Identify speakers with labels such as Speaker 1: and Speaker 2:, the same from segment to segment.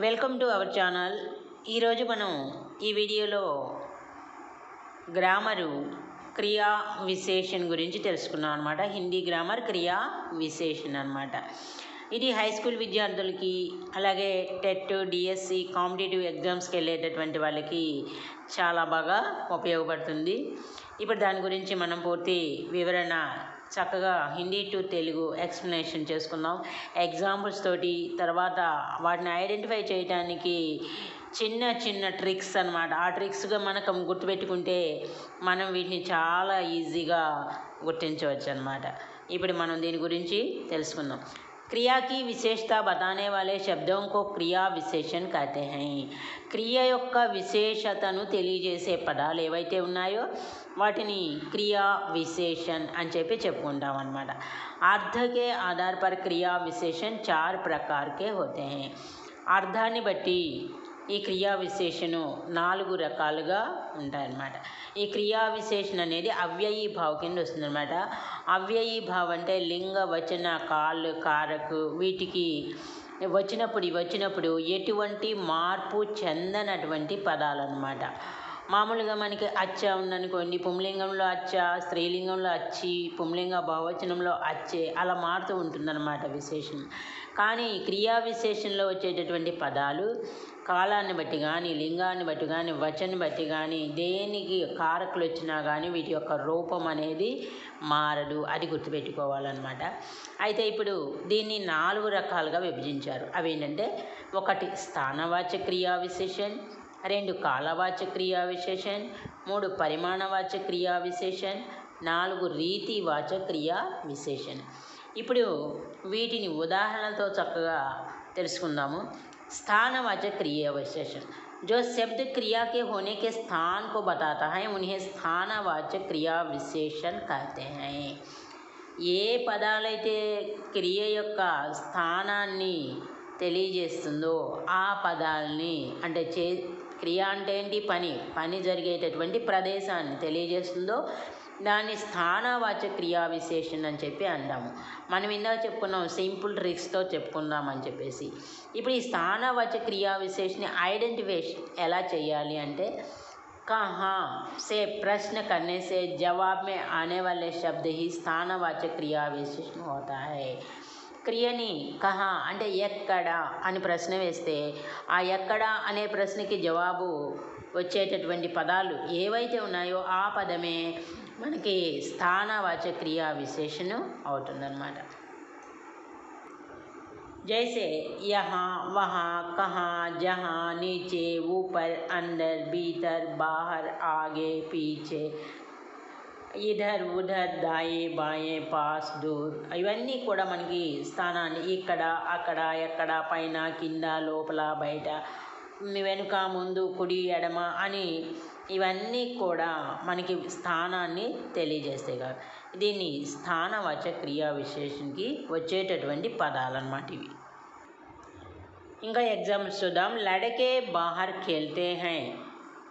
Speaker 1: Welcome to our channel ఈరోజు మనం ఈ వీడియోలో గ్రామరు క్రియా విశేషణ్ గురించి తెలుసుకున్నాం అనమాట హిందీ గ్రామర్ క్రియా విశేషణ్ అనమాట ఇది హై స్కూల్ విద్యార్థులకి అలాగే టెట్ డిఎస్సి కాంపిటేటివ్ ఎగ్జామ్స్కి వెళ్ళేటటువంటి వాళ్ళకి చాలా బాగా ఉపయోగపడుతుంది. ఇప్పుడు దాని గురించి మనం పూర్తి వివరణ చక్కగా హిందీ టు తెలుగు ఎక్స్ప్లెనేషన్ చేసుకుందాం. ఎగ్జాంపుల్స్ తోటి తర్వాత వాటిని ఐడెంటిఫై చేయడానికి చిన్న చిన్న ట్రిక్స్ అనమాట ఆ ట్రిక్స్గా మనకు గుర్తుపెట్టుకుంటే మనం వీటిని చాలా ఈజీగా గుర్తించవచ్చు అనమాట ఇప్పుడు మనం దీని గురించి తెలుసుకుందాం. क्रिया की विशेषता बताने वाले शब्दों को क्रिया విశేషణ్ कहते हैं క్రియ యొక్క విశేషతను తెలియజేసే పదాలు ఏవైతే ఉన్నాయో వాటిని క్రియా విశేషణ్ అని చెప్పి చెప్పుకుంటాం అనమాట अर्थ के आधार पर क्रिया विशेषण चार प्रकार के होते हैं అర్థాన్ని బట్టి ఈ క్రియా విశేషణం నాలుగు రకాలుగా ఉంటాయన్నమాట. ఈ క్రియా విశేషణ అనేది అవ్యయీ భావ కింద వస్తుందన్నమాట. అవ్యయీ భావ అంటే లింగ వచన కాళ్ళు కారకు వీటికి వచ్చినప్పుడు వచ్చినప్పుడు ఎటువంటి మార్పు చెందనటువంటి పదాలన్నమాట. మామూలుగా మనకి అచ్చ ఉందనుకోండి పుంలింగంలో అచ్చ స్త్రీలింగంలో అచ్చి పుంలింగ బహువచనంలో అచ్చే అలా మారుతూ ఉంటుందన్నమాట విశేషణం కానీ క్రియా విశేషణలో వచ్చేటటువంటి పదాలు కాలాన్ని బట్టి కానీ లింగాన్ని బట్టి కానీ వచన్ని బట్టి కానీ దేనికి కారకులు వచ్చినా కానీ వీటి యొక్క రూపం అనేది మారదు. అది గుర్తుపెట్టుకోవాలన్నమాట. అయితే ఇప్పుడు దీన్ని నాలుగు రకాలుగా విభజించారు. అవి ఏంటంటే ఒకటి స్థానవాచ క్రియా విశేషణ్ రెండు కాలవాచ క్రియా విశేషణ్ మూడు పరిమాణవాచ క్రియా విశేషణ్ నాలుగు రీతివాచ క్రియా విశేషణ్ ఇప్పుడు వీటిని ఉదాహరణలతో చక్కగా తెలుసుకుందాము स्थानवाचक क्रिया विशेषण जो शब्द क्रिया के होने के स्थान को बताता है उन्हें स्थानवाचक क्रिया विशेषण कहते हैं ఏ పదాలైతే క్రియ యొక్క స్థానాన్ని తెలియజేస్తుందో ఆ పదాలని అంటే చే క్రియ అంటే ఏంటి పని పని జరిగేటటువంటి ప్రదేశాన్ని తెలియజేస్తుందో దాన్ని స్థానవాచ క్రియా విశేషణ అని చెప్పి అంటాము మనం ఇందాక చెప్పుకున్నాం సింపుల్ ట్రిక్స్తో చెప్పుకుందాం అని చెప్పేసి ఇప్పుడు ఈ స్థానవాచ క్రియా విశేషణ ఐడెంటిఫికేషన్ ఎలా చేయాలి అంటే कहाँ से प्रश्न करने से जवाब में आने वाले शब्द ही స్థానవాచక క్రియా విశేషణ होता है క్రియని కహా అంటే ఎక్కడ అని ప్రశ్న వేస్తే ఆ ఎక్కడ అనే ప్రశ్నకి జవాబు వచ్చేటటువంటి పదాలు ఏవైతే ఉన్నాయో ఆ పదమే మనకి స్థానవాచక క్రియా విశేషణ అవుతుందన్నమాట जैसे यहाँ वहाँ कहाँ जहाँ नीचे ऊपर अंदर भीतर बाहर आगे पीछे ఇధర్ ఉధర్ దాయే బాయే పాస్ దూర్ ఇవన్నీ కూడా మనకి స్థానాన్ని ఇక్కడ అక్కడ ఎక్కడ పైన కింద లోపల బయట వెనుక ముందు కుడి ఎడమ అని ఇవన్నీ కూడా మనకి స్థానాన్ని తెలియజేస్తాయి కదా. దీన్ని స్థానవచ క్రియా విశేషణకి వచ్చేటటువంటి పదాలు అన్నమాట ఇవి. ఇంకా ఎగ్జామ్స్ చూద్దాం. లడకే బాహర్ ఖేల్తే హై.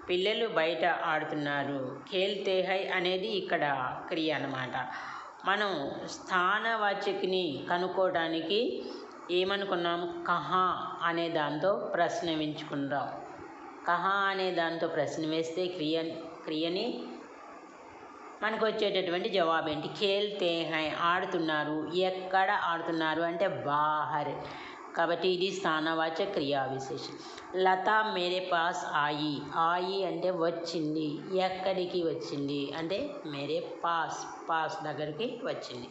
Speaker 1: పిల్లలు బయట ఆడుతున్నారు. ఖేల్తే హై అనేది ఇక్కడ క్రియ అన్నమాట. మనం స్థానవాచకిని కనుక్కోవడానికి ఏమనుకున్నాం కహా అనే దాంతో ప్రశ్న ఎంచుకుందాం కహా అనే దాంతో ప్రశ్న వేస్తే క్రియ క్రియని మనకు వచ్చేటటువంటి జవాబు ఏంటి ఖేల్తే హై ఆడుతున్నారు. ఎక్కడ ఆడుతున్నారు? అంటే బాహర్. కాబట్టి ఇది స్థానవాచ క్రియా విశేషం లత మేరే పాస్ ఆయి. ఆయి అంటే వచ్చింది. ఎక్కడికి వచ్చింది? అంటే మేరే పాస్ పాస్ దగ్గరికి వచ్చింది.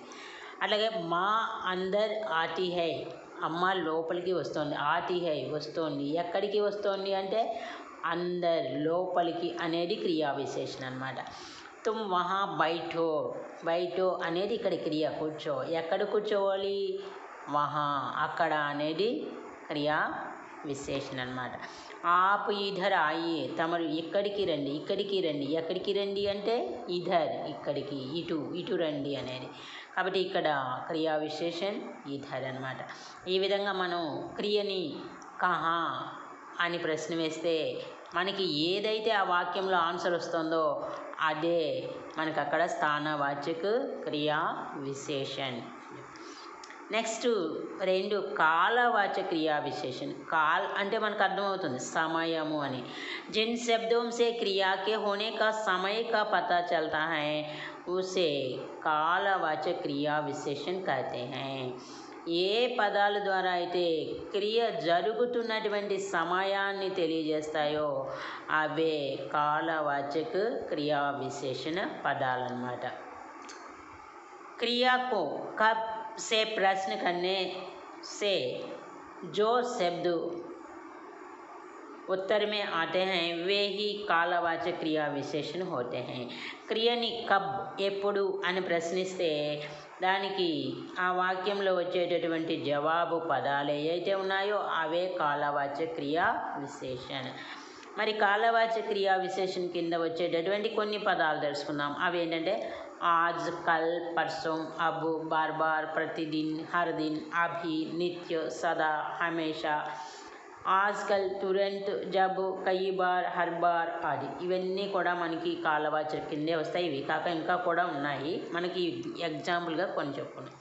Speaker 1: అట్లాగే మా అందర్ ఆతి హై అమ్మ లోపలికి వస్తుంది. ఆతి హై వస్తోంది. ఎక్కడికి వస్తోంది అంటే అందర్ లోపలికి అనేది క్రియా విశేషణ అనమాట తుమ్ వహా బయటో బయటో అనేది ఇక్కడ క్రియ. కూర్చో. ఎక్కడ కూర్చోవాలి? వహా అక్కడ అనేది క్రియా విశేషణ అనమాట ఆపు ఇధర్ ఆయి తమరు ఇక్కడికి రండి ఇక్కడికి రండి. ఎక్కడికి రండి అంటే ఇధర్ ఇక్కడికి ఇటు ఇటు రండి అనేది. కాబట్టి ఇక్కడ క్రియా విశేషణ ఇధర్ అనమాట ఈ విధంగా మనం క్రియని కహా అని ప్రశ్న వేస్తే మనకి ఏదైతే ఆ వాక్యంలో ఆన్సర్ వస్తుందో అదే మనకు అక్కడ స్థానవాచక క్రియా విశేషణ్ नैक्स्ट रे कलवाच क्रिया विशेषण का अंत मन को अर्थम हो समय जिन शब्दों से क्रिया के होने का समय का पता चलता है उसे कलवाच क्रिया विशेषण कहते हैं ये पदाल द्वारा अच्छे क्रिय ज़रूरत समयानीयो अवे कालवाचक क्रिया विशेषण पदालन क्रिया को कप से प्रश्न करने से जो शब्द उत्तर में आते हैं वे ही కాలవాచక క్రియా విశేషణ होते हैं క్రియని కబ్ ఎప్పుడు అని ప్రశ్నిస్తే దానికి ఆ వాక్యంలో వచ్చేటటువంటి జవాబు పదాలు ఏవైతే ఉన్నాయో అవే కాలవాచక క్రియా విశేషణ మరి కాలవాచక క్రియా విశేషణ కింద వచ్చేటటువంటి కొన్ని పదాలు తెలుసుకుందాం అవి ఏంటంటే आज कल परसों अब बार बार प्रतिदिन हर दिन अभी नित्य सदा हमेशा ఆజ్కల్ తురంత్ జబ్ కయి బార్ హర్ బార్ ఆది ఇవన్నీ కూడా మనకి కాలవాచక కిందే వస్తాయి ఇవి కాక ఇంకా కూడా ఉన్నాయి మనకి ఎగ్జాంపుల్గా కొన్ని చెప్పుకున్నాం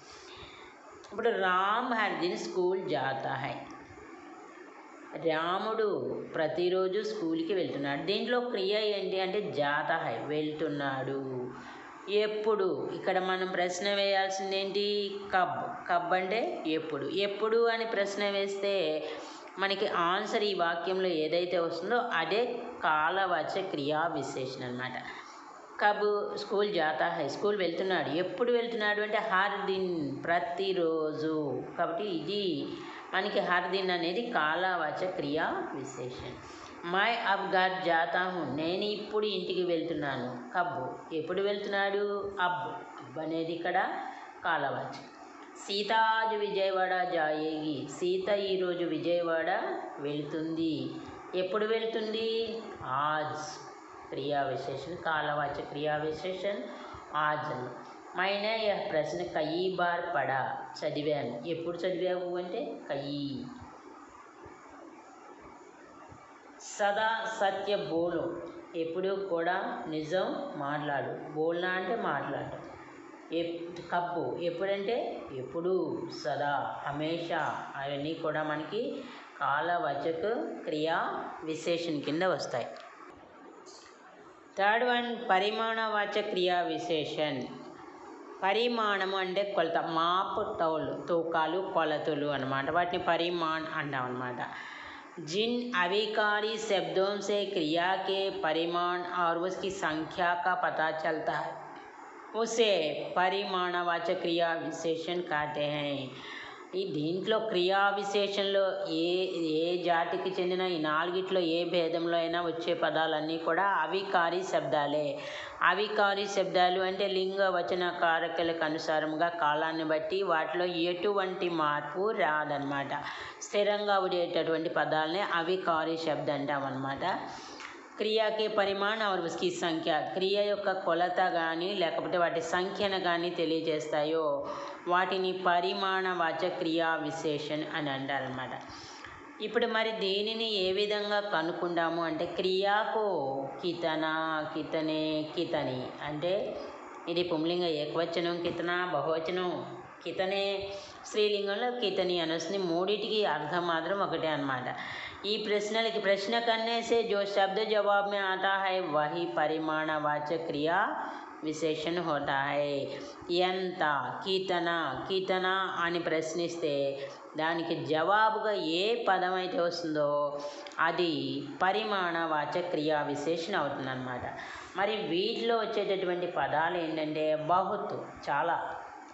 Speaker 1: ఇప్పుడు రామ్ హర్ దిన్ స్కూల్ జాతా హై రాముడు ప్రతిరోజు స్కూల్కి వెళ్తున్నాడు దీంట్లో క్రియ ఏంటి అంటే జాత హై వెళ్తున్నాడు ఎప్పుడు? ఇక్కడ మనం ప్రశ్న వేయాల్సింది ఏంటి కబ్. కబ్ అంటే ఎప్పుడు? ఎప్పుడు అని ప్రశ్న వేస్తే మనకి ఆన్సర్ ఈ వాక్యంలో ఏదైతే వస్తుందో అదే కాలవచ క్రియా విశేషణ అనమాట కబ్ స్కూల్ జాతా హై స్కూల్ వెళ్తున్నాడు. ఎప్పుడు వెళ్తున్నాడు అంటే హర్ దిన్ ప్రతిరోజు. కాబట్టి ఇది మనకి హర్ దిన్ అనేది కాలవచ క్రియా విశేషణ. మై అబ్గాడ్ గర్ నేను ఇప్పుడు ఇంటికి వెళ్తున్నాను. కబ్బు ఎప్పుడు వెళ్తున్నాడు? అబ్ అబ్ అనేది ఇక్కడ కాలవచ్చు సీత ఆజ్ విజయవాడ జాయేగి సీత ఈరోజు విజయవాడ వెళ్తుంది. ఎప్పుడు వెళ్తుంది? ఆజ్ క్రియా విశేషణ కాలవాచ క్రియా విశేషణ ఆజ్ మైనే ప్రశ్న కయీ బార్ పడా చదివాను. ఎప్పుడు చదివావు అంటే కయీ సదా సత్య బోలు. ఎప్పుడు కూడా నిజం మాట్లాడు. బోల్నా అంటే మాట్లాడు. ఎ కప్పు. ఎప్పుడంటే? ఎప్పుడు సదా. హమేషా అవన్నీ కూడా మనకి కాలవచక క్రియా విశేషణ కింద వస్తాయి. థర్డ్ వన్ పరిమాణవాచక క్రియా విశేషణ్. పరిమాణము అంటే కొలత. మాపు తౌలు తూకాలు కొలతలు అనమాట వాటిని పరిమాణ్ అంటాం అనమాట जिन अविकारी शब्दों से क्रिया के परिमाण और उसकी संख्या का पता चलता है, उसे परिमाणवाचक क्रिया विशेषण कहते हैं। ఈ దీంట్లో క్రియా విశేషంలో ఏ ఏ జాతికి చెందిన ఈ నాలుగిట్లో ఏ భేదంలో అయినా వచ్చే పదాలన్నీ కూడా అవికారి శబ్దాలే. అవికారి శబ్దాలు అంటే లింగ వచన కారకలకు అనుసారంగా కాలాన్ని బట్టి వాటిలో ఎటువంటి మార్పు రాదనమాట స్థిరంగా ఉండేటటువంటి పదాలనే అవికారి శబ్దం అంటామన్నమాట క్రియాకి పరిమాణం అవర్ ఉస్కి సంఖ్య. క్రియ యొక్క కొలత కానీ లేకపోతే వాటి సంఖ్యను కానీ తెలియజేస్తాయో? వాటిని పరిమాణవాచ క్రియా విశేషణ అని అంటారనమాట ఇప్పుడు మరి దీనిని ఏ విధంగా కనుక్కుంటాము అంటే క్రియాకు కితన కితనే కితని. అంటే ఇది పుంలింగ ఏకవచనం కితన బహువచనం? కితనే స్త్రీలింగంలో కితని అనొస్తుంది. మూడింటికి అర్థం మాత్రం ఒకటే అనమాట ఈ ప్రశ్నలకి ప్రశ్న కన్నేసే జో శబ్ద జవాబ్ మే ఆతా హై వహి పరిమాణ వాచ క్రియా విశేషణ హోటా హై ఎంత కీతన కీతన అని ప్రశ్నిస్తే దానికి జవాబుగా ఏ పదం అయితే వస్తుందో అది పరిమాణ వాచ క్రియా విశేషణ అవుతుందన్నమాట. మరి వీటిలో వచ్చేటటువంటి పదాలు ఏంటంటే బహుత్ చాలా.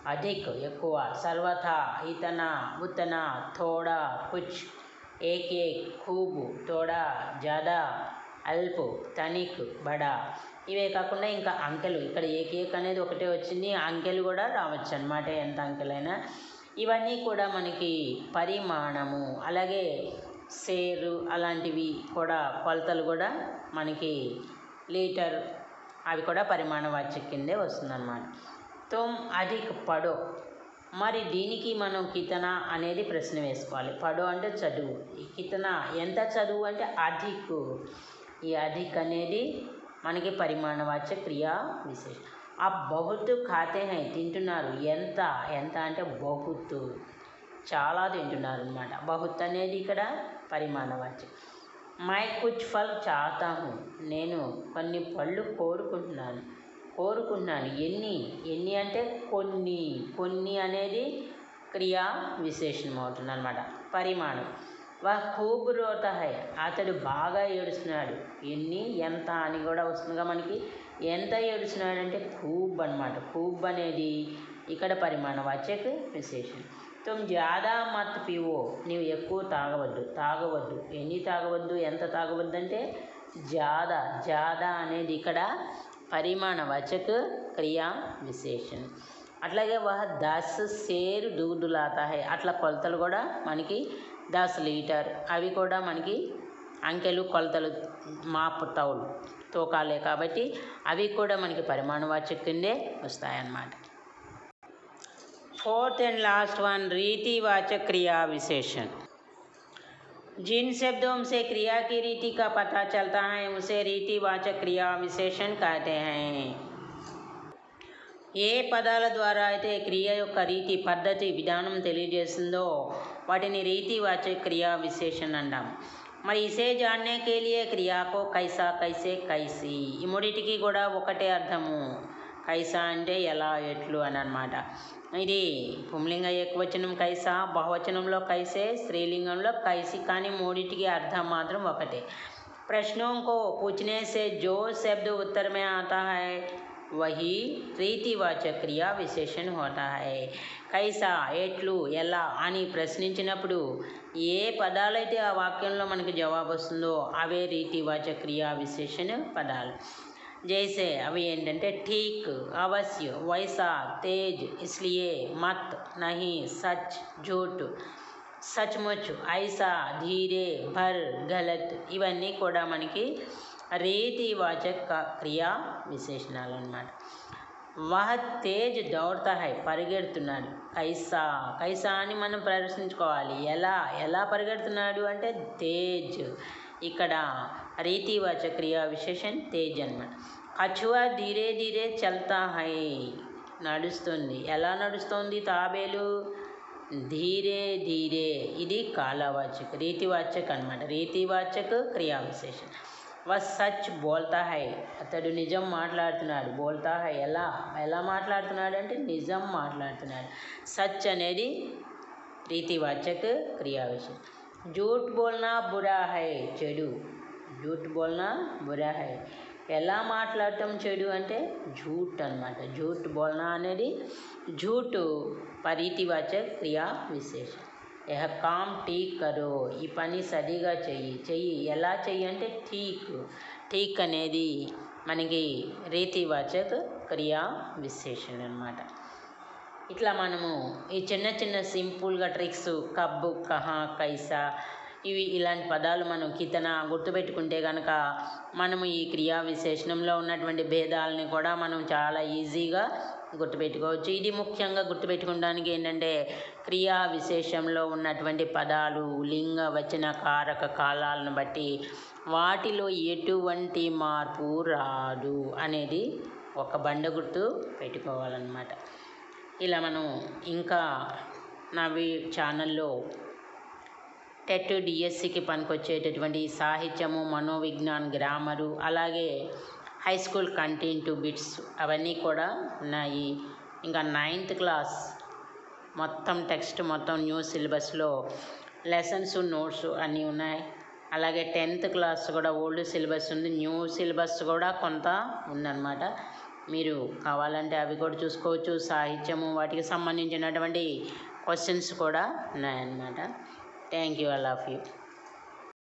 Speaker 1: అధిక్ ఎక్కువ సర్వథా ఇతనా ఉతనా థోడా కుచ్ ఏకే ఖూబు తోడా జాదా అల్పు తనిక్ బడా. ఇవే కాకుండా ఇంకా అంకెలు. ఇక్కడ ఏకేక్ అనేది ఒకటే వచ్చింది. అంకెలు కూడా రావచ్చు అనమాట ఎంత అంకెలైనా. ఇవన్నీ కూడా మనకి పరిమాణము అలాగే సేరు అలాంటివి కూడా కొలతలు కూడా మనకి లీటర్ అవి కూడా పరిమాణ వాచ్య కిందే వస్తుందన్నమాట. తుమ్ అధిక్ పడో. మరి దీనికి మనం కితన అనేది ప్రశ్న వేసుకోవాలి. పడో అంటే చదువు. ఈ కితన ఎంత చదువు అంటే అధిక్. ఈ అధిక్ అనేది మనకి పరిమాణవాచ్య క్రియా విశేషం. ఆ బహుత్ ఖాతే హై తింటున్నారు. ఎంత? ఎంత అంటే బహుత్. చాలా తింటున్నారు అనమాట బహుత్ అనేది ఇక్కడ పరిమాణవాచ్యం మై కుచ్ ఫల్ చాతాము. నేను కొన్ని పళ్ళు కోరుకుంటున్నాను. కోరుకుంటున్నాను ఎన్ని? ఎన్ని అంటే కొన్ని. కొన్ని అనేది క్రియా విశేషణం అవుతుంది అనమాట పరిమాణం. వా ఖూబ్ రోత అతడు బాగా ఏడుస్తున్నాడు. ఎన్ని? ఎంత అని కూడా వస్తుందిగా మనకి. ఎంత ఏడుస్తున్నాడు అంటే కూబ్ అనమాట కూబ్ అనేది ఇక్కడ పరిమాణం. వచ్చేకి విశేషణం. తుమ్ జాదా మత్ పివో. నీవు ఎక్కువ తాగవద్దు. తాగవద్దు. ఎన్ని తాగవద్దు? ఎంత తాగవద్దు అంటే జాదా. జాదా అనేది ఇక్కడ పరిమాణ పరిమాణవాచక క్రియా విశేషణ అట్లాగే వహ దస్ సేరు దూదులాతాయి అట్లా కొలతలు కూడా మనకి దస్ లీటర్ అవి కూడా మనకి అంకెలు కొలతలు మాపు తౌలు తూకాలే కాబట్టి అవి కూడా మనకి పరిమాణ పరిమాణవాచక కిందే వస్తాయన్నమాట. ఫోర్త్ అండ్ లాస్ట్ వన్ రీతివాచ క్రియా విశేషణ जिन शब्दों से क्रिया की रीति का पता चलता है उसे रीतिवाचक क्रिया विशेषण कहते हैं ఏ పదాల ద్వారా అయితే క్రియ యొక్క రీతి పద్ధతి విధానం తెలియజేస్తుందో వాటిని రీతివాచక క్రియా విశేషణ అంటాం మరి ఇసే జాన్నే కే లియే క్రియాకో కైసా కైసే కైసి ఈ మూడిటికి కూడా ఒకటే అర్థము కైసా అంటే ఎలా ఎట్లు అని అనమాట ఇది పుంలింగ ఏకవచనం కైసా బహువచనంలో కైసే స్త్రీలింగంలో కైసి కానీ మూడిటికి అర్థం మాత్రం ఒకటే प्रश्नों को पूछने से जो शब्द उत्तर में आता है वही రీతివాచక క్రియా విశేషణ హోతా హై కైసా ఎట్లు ఎలా అని ప్రశ్నించినప్పుడు ఏ పదాలైతే ఆ వాక్యంలో మనకి జవాబు వస్తుందో అవే రీతివాచక క్రియా విశేషణ పదాలు జైసే అవి ఏంటంటే ఠీక్ అవశ్య వైసా తేజ్ ఇస్లియే మత్ నహి సచ్ జూట్ సచ్ముచ్ ఐసా ధీరే భర్ గలత్ ఇవన్నీ కూడా మనకి రీతివాచక క్రియా విశేషణాలు అన్నమాట వహ తేజ్ దౌడతా హై పరిగెడుతున్నాడు. కైసా కైసా అని మనం ప్రదర్శించుకోవాలి. ఎలా ఎలా పరిగెడుతున్నాడు అంటే తేజ్. ఇక్కడ రీతివాచక క్రియా విశేషణ తేజ్ అనమాట కచువా ధీరే ధీరే చల్తా హై నడుస్తుంది ఎలా నడుస్తుంది తాబేలు ధీరే ధీరే ఇది కాలవాచక్ రీతివాచక అనమాట రీతివాచక క్రియా విశేషణ వ సచ్ బోల్తా హై అతడు నిజం మాట్లాడుతున్నాడు బోల్తా హై ఎలా ఎలా మాట్లాడుతున్నాడు అంటే నిజం మాట్లాడుతున్నాడు సచ్ అనేది రీతివాచక్ క్రియా విశేషణ జూట్ బోల్నా బురా హై చెడు। జూట్ బోల్న? బురా హై. ఎలా మాట్లాడటం చెడు అంటే జూట్ అనమాట జూట్ బోల్న అనేది జూటు పరితివాచ క్రియా విశేషం. యహ కామ్ టీక్ కరో. ఈ పని సరిగా చెయ్యి. చెయ్యి. ఎలా చెయ్యి అంటే టీక్ టీక్ అనేది మనకి రీతివాచక్ క్రియా విశేషణ అనమాట ఇట్లా మనము ఈ చిన్న చిన్న సింపుల్గా ట్రిక్స్ కబ్బు కహా కైసా ఇవి ఇలాంటి పదాలు మనం కితన గుర్తుపెట్టుకుంటే కనుక మనము ఈ క్రియా విశేషణంలో ఉన్నటువంటి భేదాలని కూడా మనం చాలా ఈజీగా గుర్తుపెట్టుకోవచ్చు. ఇది ముఖ్యంగా గుర్తుపెట్టుకోవడానికి ఏంటంటే క్రియా విశేషంలో ఉన్నటువంటి పదాలు లింగ వచన కారక కాలాలను బట్టి వాటిలో ఎటువంటి మార్పు రాదు అనేది ఒక బండ గుర్తు పెట్టుకోవాలన్నమాట. ఇలా మనం ఇంకా నా వీ ఛానల్లో టెట్ డిఎస్సికి పనికొచ్చేటటువంటి సాహిత్యము మనోవిజ్ఞాన్ గ్రామరు అలాగే హై స్కూల్ కంటెంట్ బిట్స్ అవన్నీ కూడా ఉన్నాయి. ఇంకా నైన్త్ క్లాస్ మొత్తం టెక్స్ట్ మొత్తం న్యూ సిలబస్లో లెసన్స్ నోట్స్ అన్నీ ఉన్నాయి. అలాగే టెన్త్ క్లాస్ కూడా ఓల్డ్ సిలబస్ ఉంది. న్యూ సిలబస్ కూడా కొంత ఉందన్నమాట. మీరు కావాలంటే అవి కూడా చూసుకోవచ్చు. సాహిత్యము వాటికి సంబంధించినటువంటి క్వశ్చన్స్ కూడా ఉన్నాయన్నమాట. Thank you all of you